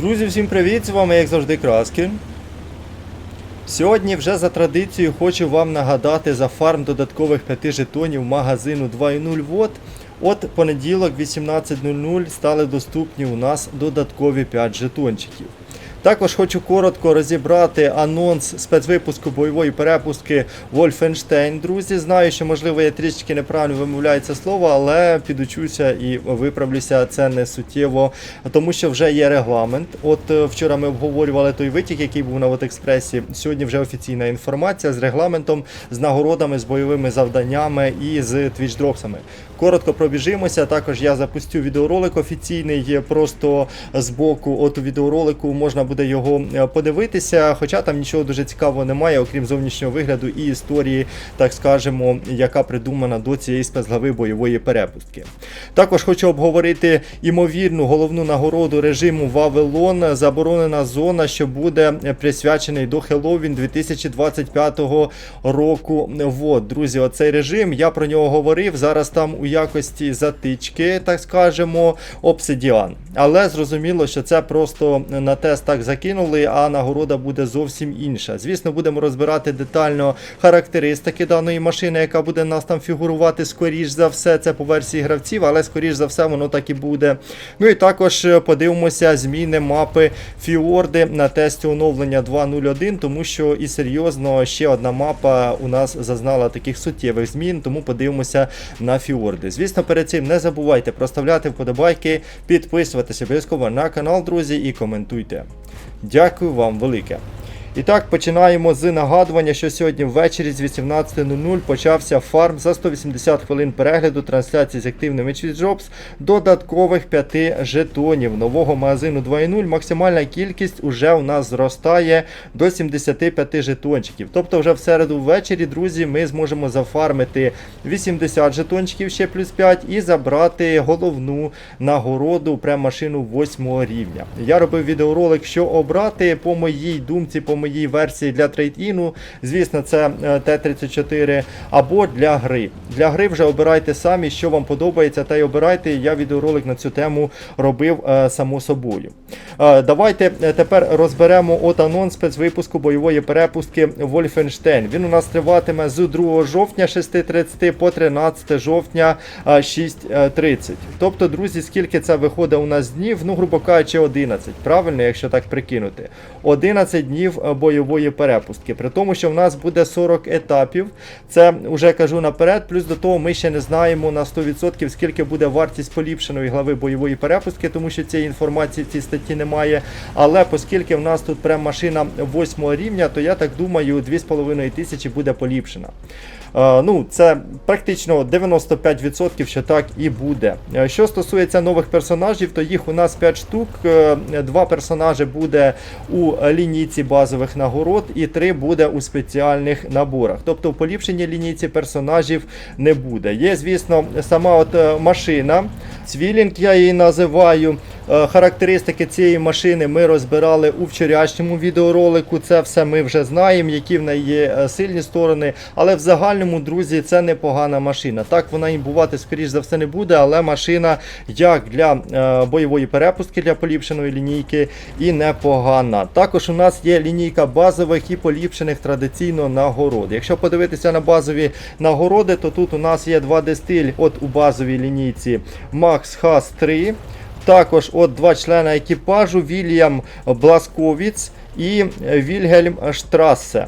Друзі, всім привіт! З вами, як завжди, Краски. Сьогодні вже за традицією хочу вам нагадати за фарм додаткових 5 жетонів магазину 2.0 вод. От понеділок 18.00 стали доступні у нас додаткові 5 жетончиків. Також хочу коротко розібрати анонс спецвипуску бойової перепустки Wolfenstein. Друзі, знаю, що можливо я трішки неправильно вимовляю це слово, але підучуся і виправлюся. Це не суттєво, тому що вже є регламент. От е, вчора ми обговорювали той витік, який був на Вотекспресі. Сьогодні вже офіційна інформація з регламентом, з нагородами, з бойовими завданнями і з твічдропсами. Коротко пробіжимося. Також я запустю відеоролик офіційний, є просто з боку. От у відеоролику можна буде його е, подивитися, хоча там нічого дуже цікавого немає, окрім зовнішнього вигляду і історії, так скажемо, яка придумана до цієї спецглави бойової перепустки. Також хочу обговорити імовірну головну нагороду режиму Вавилон, заборонена зона, що буде присвячений до Хеллоуін 2025 року. Вот, друзі, оцей режим. Я про нього говорив. Зараз там у якості затички, так скажемо, обсидіан. Але зрозуміло, що це просто на тест так закинули, а нагорода буде зовсім інша. Звісно, будемо розбирати детально характеристики даної машини, яка буде нас там фігурувати скоріш за все. Це по версії гравців, але скоріш за все воно так і буде. Ну і також е, подивимося зміни мапи Фіорди на тесті оновлення 2.0.1, тому що і серйозно ще одна мапа у нас зазнала таких суттєвих змін, тому подивимося на Фіорди. Звісно, перед цим не забувайте проставляти вподобайки, підписуватися обов'язково на канал, друзі, і коментуйте. Дякую вам велике. І так, починаємо з нагадування, що сьогодні ввечері з 18.00 почався фарм за 180 хвилин перегляду трансляції з активними Jobs додаткових 5 жетонів нового магазину 2.0. Максимальна кількість уже у нас зростає до 75 жетончиків. Тобто вже в середу ввечері, друзі, ми зможемо зафармити 80 жетончиків ще плюс 5 і забрати головну нагороду прем-машину 8 рівня. Я робив відеоролик, що обрати по моїй думці, по моїй версії для трейд-іну. Звісно, це е, Т-34 або для гри. Для гри вже обирайте самі, що вам подобається, та й обирайте. Я відеоролик на цю тему робив е, само собою. Е, Давайте тепер розберемо от анонс спецвипуску бойової перепустки Wolfenstein. Він у нас триватиме з 2 жовтня 6.30 по 13 жовтня е, 6.30. Тобто, друзі, скільки це виходить у нас днів? Ну, грубо кажучи, 11. Правильно, якщо так прикинути. 11 днів бойової перепустки. При тому, що в нас буде 40 етапів. Це вже кажу наперед. Плюс до того ми ще не знаємо на 100% скільки буде вартість поліпшеної глави бойової перепустки, тому що цієї інформації в цій статті немає. Але оскільки в нас тут прям машина 8 рівня, то я так думаю, 2,5 тисячі буде поліпшена. Е, Ну, це практично 95%, що так і буде. Е, Що стосується нових персонажів, то їх у нас 5 штук. Е, Два персонажі буде у лінійці базових нагород, і 3 буде у спеціальних наборах. Тобто в поліпшеній лінійці персонажів не буде. Є, звісно, сама от е, машина. Цвілінг я її називаю. Е, Характеристики цієї машини ми розбирали у вчорашньому відеоролику. Це все ми вже знаємо, які в неї є е, сильні сторони. Але в загальному, друзі, це непогана машина. Так вона і бувати, скоріш за все, не буде, але машина як для е, бойової перепустки для поліпшеної лінійки і непогана. Також у нас є лінійка базових і поліпшених традиційно нагород. Якщо подивитися на базові нагороди, то тут у нас є два дистиль от у базовій лінійці Max Haas 3. Також от два члени екіпажу Вільям Бласковіц і Вільгельм Штрассе.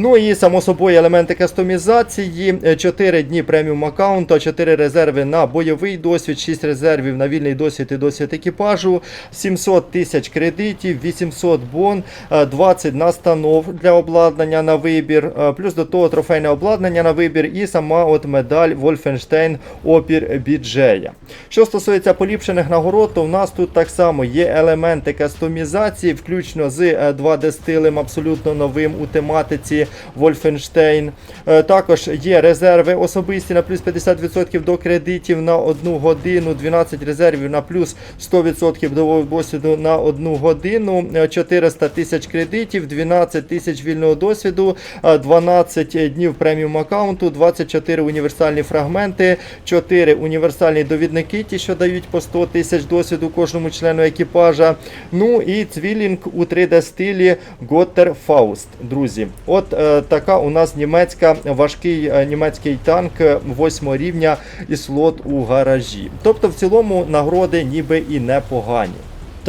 Ну і само собою елементи кастомізації, 4 дні преміум аккаунту, 4 резерви на бойовий досвід, 6 резервів на вільний досвід і досвід екіпажу, 700 тисяч кредитів, 800 бон, е, 20 настанов для обладнання на вибір, е, плюс до того трофейне обладнання на вибір і сама от медаль Wolfenstein опір біджея. Що стосується поліпшених нагород, то в нас тут так само є елементи кастомізації, включно з 2D стилем абсолютно новим у тематиці. Wolfenstein. Е, Також є резерви особисті на плюс 50% до кредитів на 1 годину, 12 резервів на плюс 100% до досвіду на 1 годину, е, 400 тисяч кредитів, 12 тисяч вільного досвіду, е, 12 днів преміум аккаунту, 24 універсальні фрагменти, 4 універсальні довідники, ті, що дають по 100 тисяч досвіду кожному члену екіпажа. Ну і цвілінг у 3D стилі Готтер Фауст, друзі. От е, така у нас німецька важкий е, німецький танк 8 рівня і слот у гаражі. Тобто, в цілому нагороди ніби і непогані.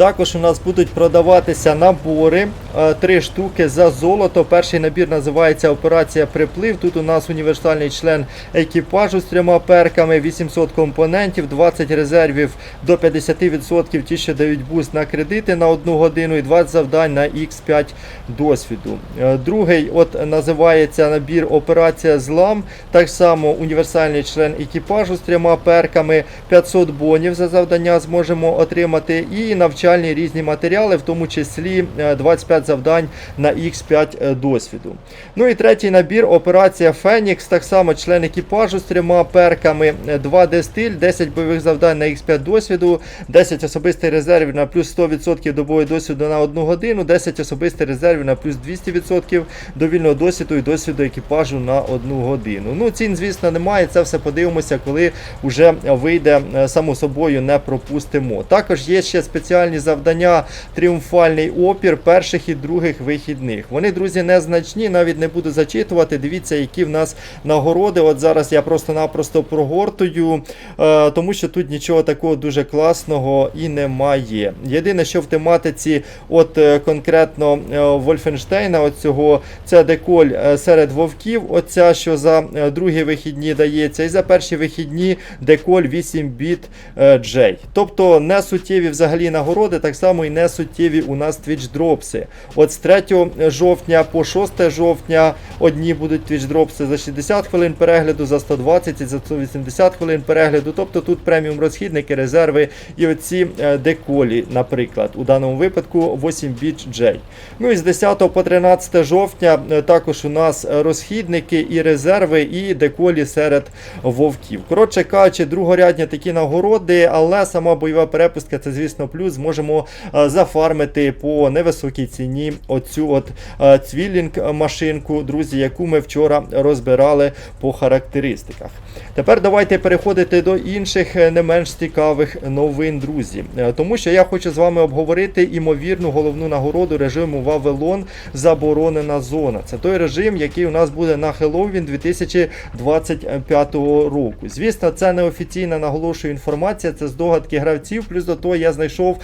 Також у нас будуть продаватися набори, е, три штуки за золото. Перший набір називається Операція Приплив. Тут у нас універсальний член екіпажу з трьома перками, 800 компонентів, 20 резервів до 50%, ті, що дають буст на кредити на одну годину і 20 завдань на X5 досвіду. Е, Другий от називається набір Операція Злам. Так само універсальний член екіпажу з трьома перками, 500 бонів за завдання зможемо отримати і навчальні різні матеріали, в тому числі е, 25 завдань на X5 е, досвіду. Ну і третій набір Операція Фенікс, так само член екіпажу з трьома перками, е, 2D стиль, 10 бойових завдань на X5 досвіду, 10 особистих резервів на плюс 100% до бою досвіду на 1 годину, 10 особистих резервів на плюс 200% до вільного досвіду і досвіду екіпажу на 1 годину. Ну, цін, звісно, немає. Це все подивимося, коли вже вийде е, само собою, не пропустимо. Також є ще спеціальні завдання тріумфальний опір перших і других вихідних. Вони, друзі, незначні, навіть не буду зачитувати. Дивіться, які в нас нагороди. От зараз я просто-напросто прогортую, е, тому що тут нічого такого дуже класного і немає. Єдине, що в тематиці, от е, конкретно е, Вольфенштейна, от це деколь серед вовків. Оця, що за другі вихідні дається, і за перші вихідні деколь 8 біт J. Тобто не суттєві взагалі нагороди, так само і не суттєві у нас Twitch дропси. От з 3 жовтня по 6 жовтня одні будуть Twitch дропси за 60 хвилин перегляду, за 120 і за 180 хвилин перегляду. Тобто тут преміум розхідники, резерви і оці е, деколі, наприклад, у даному випадку 8 біт J. Ну і з 10 по 13 жовтня е, також у нас розхідники і резерви, і деколі серед вовків. Коротше кажучи, другорядні такі нагороди, але сама бойова перепустка це, звісно, плюс. Зможемо е, зафармити по невисокій ціні оцю от е, цвілінг машинку, друзі, яку ми вчора розбирали по характеристиках. Тепер давайте переходити до інших е, не менш цікавих новин, друзі. Тому що я хочу з вами обговорити імовірну головну нагороду режиму Вавилон Заборонена зона. Це той режим, який у нас буде на Хеллоуін 2025 року. Звісно, це не офіційна наголошую інформація, це здогадки гравців. Плюс до того я знайшов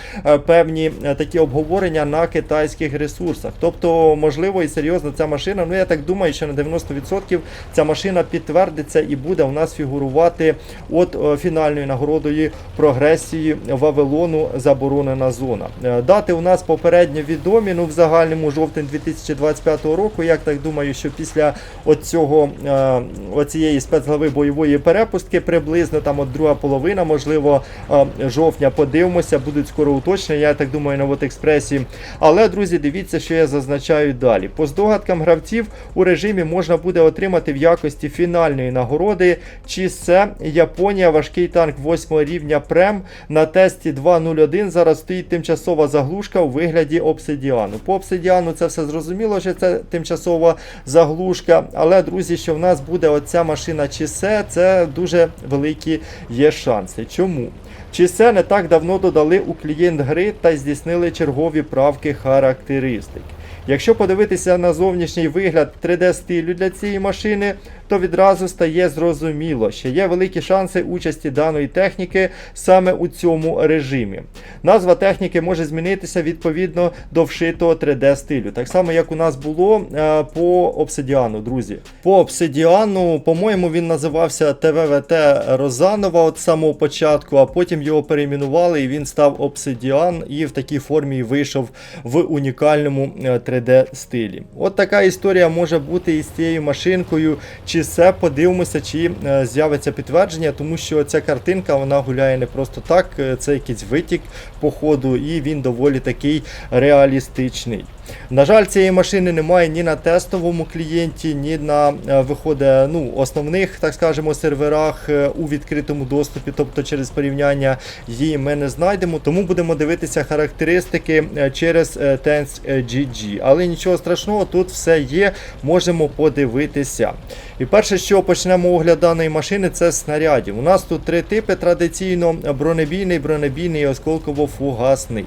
певні е, такі обговорення на китайських ресурсах. Тобто, можливо, і серйозно ця машина. Ну я так думаю, що на 90% ця машина підтвердиться і буде у нас фігурувати от е, фінальною нагородою прогресії Вавилону заборонена зона. Е, Дати у нас попередньо відомі. Ну в загальному жовтень 2025 року. Як так думаю, що після оцього е, оцієї спецглави бойової перепустки приблизно там от друга половина, можливо, е, жовтня подивимося, будуть скоро уточнення. Я так думаю, на от експресі. Але, друзі, дивіться, що я зазначаю далі. По здогадкам гравців у режимі можна буде отримати в якості фінальної нагороди. Чи це Японія, важкий танк 8 рівня Прем на тесті 2.01. Зараз стоїть тимчасова заглушка у вигляді обсидіану. По обсидіану це все зрозуміло, що це тимчасова заглушка. Але, друзі, що в нас буде оця машина Чісе, це дуже великі є шанси. Чому? Чісе не так давно додали у клієнт гри та здійснили чергові правки характеристик. Якщо подивитися на зовнішній вигляд 3D стилю для цієї машини, то відразу стає зрозуміло, що є великі шанси участі даної техніки саме у цьому режимі. Назва техніки може змінитися відповідно до вшитого 3D стилю. Так само, як у нас було е, по обсидіану, друзі. По обсидіану, по-моєму, він називався ТВВТ Розанова от самого початку, а потім його перейменували і він став обсидіан і в такій формі вийшов в унікальному е, 3D стилі. От така історія може бути і з цією машинкою. Чи все подивимося, чи е, з'явиться підтвердження, тому що ця картинка вона гуляє не просто так, е, це якийсь витік по ходу, і він доволі такий реалістичний. На жаль, цієї машини немає ні на тестовому клієнті, ні на е, виходить, ну, основних, так скажемо, серверах е, у відкритому доступі, тобто через порівняння її ми не знайдемо. Тому будемо дивитися характеристики е, через TensGG. Але нічого страшного, тут все є, можемо подивитися. І перше, що почнемо огляд даної машини, це снарядів. У нас тут три типи традиційно: бронебійний, бронебійний і осколково-фугасний.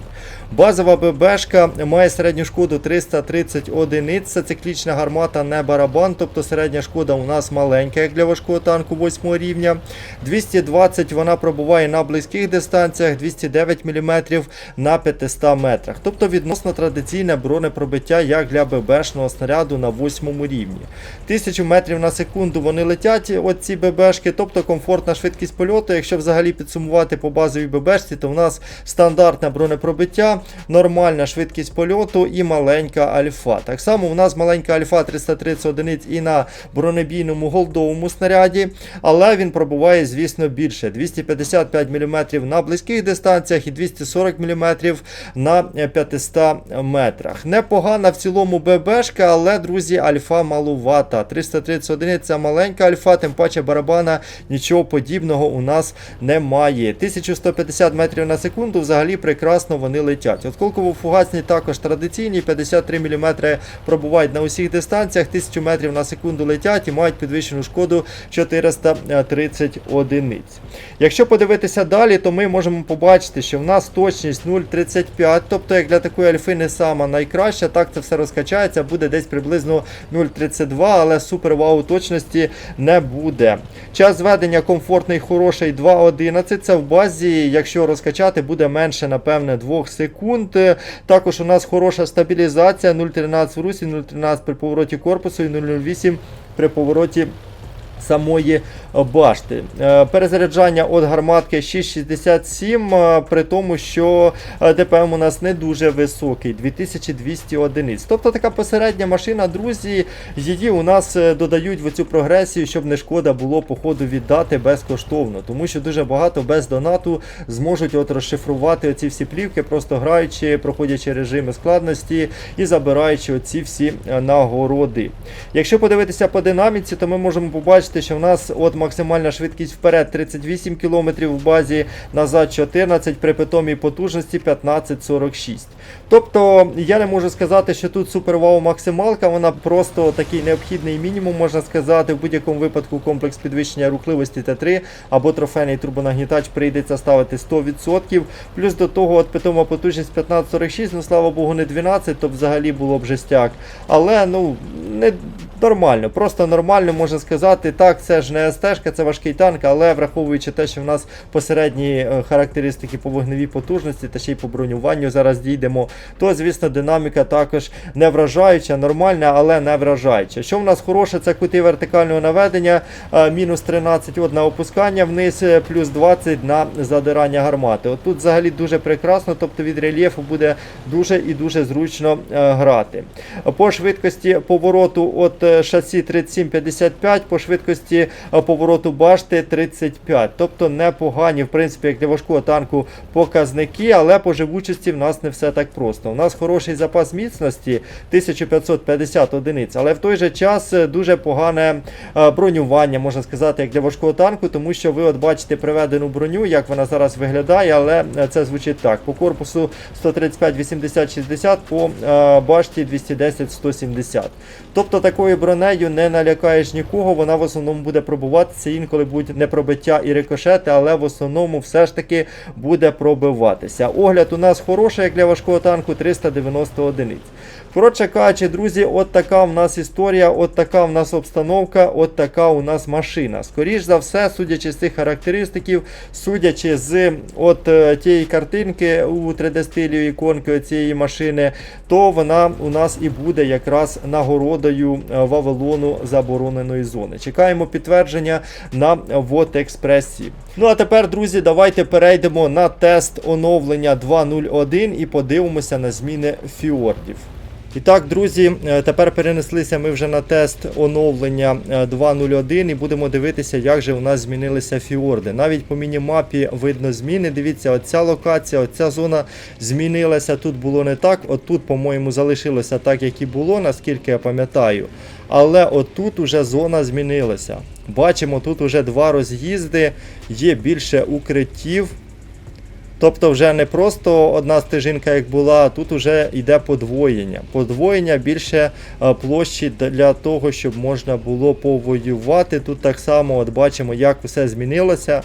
Базова ББшка має середню шкоду 330 одиниць. Це циклічна гармата, не барабан, тобто середня шкода у нас маленька, як для важкого танку 8 рівня. 220 вона пробуває на близьких дистанціях, 209 мм на 500 метрах. Тобто відносно традиційне бронепробиття, як для ББшного снаряду на 8 рівні. 1000 метрів на секунду вони летять, от ці ББшки, тобто комфортна швидкість польоту. Якщо взагалі підсумувати по базовій ББшці, то в нас стандартне бронепробиття, нормальна швидкість польоту і маленька альфа. Так само у нас маленька альфа 330 одиниць і на бронебійному голдовому снаряді, але він пробуває, звісно, більше. 255 мм на близьких дистанціях і 240 мм на 500 метрах. Непогана в цілому ББшка, але, друзі, альфа малувата. 330 одиниць це маленька альфа, тим паче барабана нічого подібного у нас немає. 1150 метрів на секунду взагалі прекрасно вони летять. Осколково-фугасні також традиційні, 53 мм пробувають на усіх дистанціях, 1000 метрів на секунду летять і мають підвищену шкоду 430 одиниць. Якщо подивитися далі, то ми можемо побачити, що в нас точність 0,35, тобто як для такої альфи не сама найкраща, так це все розкачається, буде десь приблизно 0,32, але супер вау точності не буде. Час зведення комфортний, хороший 2.11. Це в базі, якщо розкачати, буде менше, напевне, 2 секунд. Також у нас хороша стабілізація 0,13 в русі, 0,13 при повороті корпусу і 0,08 при повороті. Самої башти. Е, Перезаряджання від гарматки 6,67, е, при тому, що е, ДПМ у нас не дуже високий, 2200 одиниць. Тобто така посередня машина, друзі, її у нас додають в цю прогресію, щоб не шкода було по ходу віддати безкоштовно. Тому що дуже багато без донату зможуть от розшифрувати оці всі плівки, просто граючи, проходячи режими складності і забираючи оці всі нагороди. Якщо подивитися по динаміці, то ми можемо побачити, що в нас от максимальна швидкість вперед 38 км в базі, назад 14 при питомій потужності 15,46. Тобто я не можу сказати, що тут супер вау максималка, вона просто такий необхідний мінімум, можна сказати. В будь-якому випадку комплекс підвищення рухливості Т3 або трофейний турбонагнітач прийдеться ставити 100%. Плюс до того от питома потужність 1546, ну слава Богу, не 12, то взагалі було б жестяк. Але ну не нормально, просто нормально можна сказати. Так, це ж не СТ, це важкий танк, але враховуючи те, що в нас посередні е, характеристики по вогневій потужності та ще й по бронюванню зараз дійдемо, то звісно динаміка також не вражаюча, нормальна, але не вражаюча. Що в нас хороше, це кути вертикального наведення, е, мінус 13 от на опускання вниз, е, плюс 20 на задирання гармати. От тут взагалі дуже прекрасно, тобто від рельєфу буде дуже і дуже зручно грати. По швидкості повороту от шасі 37-55, по швидкості е, повороту башти 35. Тобто непогані, в принципі, як для важкого танку показники, але по живучості в нас не все так просто. У нас хороший запас міцності 1550 одиниць, але в той же час е, дуже погане е, бронювання, можна сказати, як для важкого танку, тому що ви от бачите приведену броню, як вона зараз виглядає, але це звучить так. По корпусу 135, 80, 60, по башті 210, 170. Тобто такою бронею не налякаєш нікого, вона в основному буде пробуватися, інколи будуть не пробиття і рикошети, але в основному все ж таки буде пробиватися. Огляд у нас хороший, як для важкого танку, 390 одиниць. Коротше кажучи, друзі, от така в нас історія, от така в нас обстановка, от така у нас машина. Скоріш за все, судячи з цих характеристиків, судячи з от е, тієї картинки у 3D-стилі іконки цієї машини, то вона у нас і буде якраз нагородою е, Вавилону забороненої зони. Чекаємо підтвердження на Вот Експресі. Ну а тепер, друзі, давайте перейдемо на тест оновлення 2.0.1 і подивимося на зміни фіордів. І так, друзі, е, тепер перенеслися ми вже на тест оновлення е, 2.0.1 і будемо дивитися, як же у нас змінилися фіорди. Навіть по мінімапі видно зміни. Дивіться, оця локація, оця зона змінилася. Тут було не так. Отут, по-моєму, залишилося так, як і було, наскільки я пам'ятаю. Але отут уже зона змінилася. Бачимо, тут уже два роз'їзди, є більше укриттів. Тобто вже не просто одна стежинка, як була, а тут вже йде подвоєння. Подвоєння більше е, площі для того, щоб можна було повоювати. Тут так само от бачимо, як все змінилося.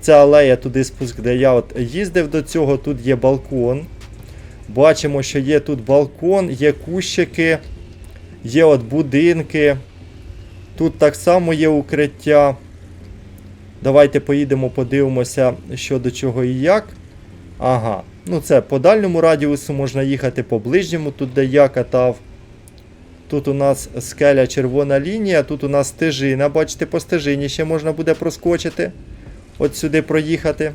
Це алея туди спуск, де я от їздив до цього. Тут є балкон. Бачимо, що є тут балкон, є кущики, є от будинки. Тут так само є укриття. Давайте поїдемо, подивимося, що до чого і як. Ага, ну це по дальньому радіусу можна їхати, по ближньому, тут де я катав. Тут у нас скеля червона лінія, тут у нас стежина. Бачите, по стежині ще можна буде проскочити. От сюди проїхати.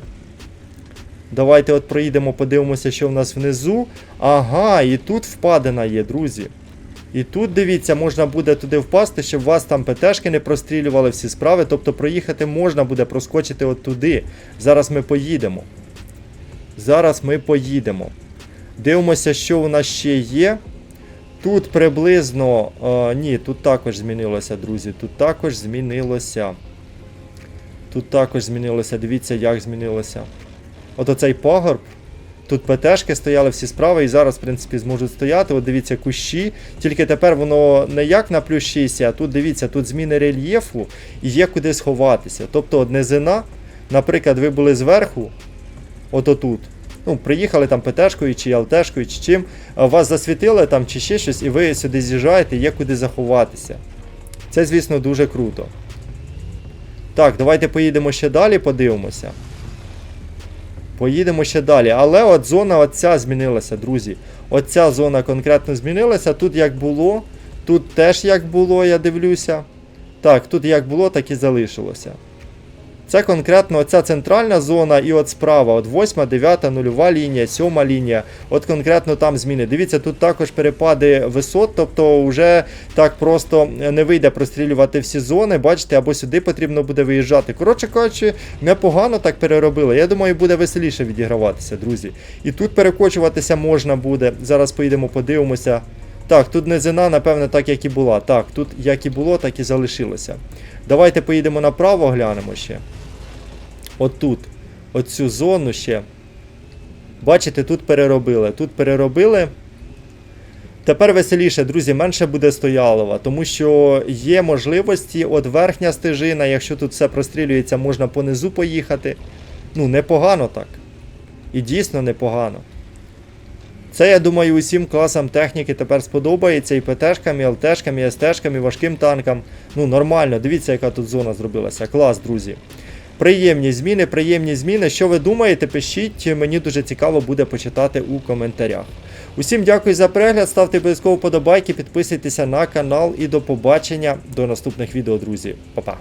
Давайте от проїдемо, подивимося, що в нас внизу. Ага, і тут впадина є, друзі. І тут, дивіться, можна буде туди впасти, щоб вас там ПТшки не прострілювали всі справи. Тобто проїхати можна буде проскочити от туди. Зараз ми поїдемо. Зараз ми поїдемо. Дивимося, що у нас ще є. Тут приблизно. е, ні, тут також змінилося, друзі. Тут також змінилося. Тут також змінилося. Дивіться, як змінилося. От оцей пагорб. Тут ПТшки стояли всі справи і зараз, в принципі, зможуть стояти. От дивіться, кущі. Тільки тепер воно не як на плюс 6, а тут дивіться, тут зміни рельєфу і є куди сховатися. Тобто низина, наприклад, ви були зверху, от отут. Ну, приїхали там ПТшкою чи ЛТшкою, чи чим, вас засвітили там чи ще щось, і ви сюди з'їжджаєте, є куди заховатися. Це, звісно, дуже круто. Так, давайте поїдемо ще далі, подивимося. Поїдемо ще далі. Але от зона оця змінилася, друзі. Оця зона конкретно змінилася. Тут як було, тут теж як було, я дивлюся. Так, тут як було, так і залишилося. Це конкретно оця центральна зона і от справа, от 8, 9, 0 лінія, 7 лінія. От конкретно там зміни. Дивіться, тут також перепади висот, тобто вже так просто не вийде прострілювати всі зони. Бачите, або сюди потрібно буде виїжджати. Коротше кажучи, непогано так переробили. Я думаю, буде веселіше відіграватися, друзі. І тут перекочуватися можна буде. Зараз поїдемо, подивимося. Так, тут низина, напевне, так як і була. Так, тут як і було, так і залишилося. Давайте поїдемо направо, глянемо ще. Отут. Оцю зону ще. Бачите, тут переробили. Тут переробили. Тепер веселіше, друзі, менше буде стоялова, тому що є можливості, от верхня стежина, якщо тут все прострілюється, можна понизу поїхати. Ну, непогано так. І дійсно непогано. Це, я думаю, усім класам техніки тепер сподобається і ПТшкам, і ЛТшкам, і СТшкам, і важким танкам. Ну, нормально, дивіться, яка тут зона зробилася. Клас, друзі. Приємні зміни, приємні зміни. Що ви думаєте, пишіть, мені дуже цікаво буде почитати у коментарях. Усім дякую за перегляд, ставте обов'язково подобайки, підписуйтеся на канал і до побачення до наступних відео, друзі. Па-па.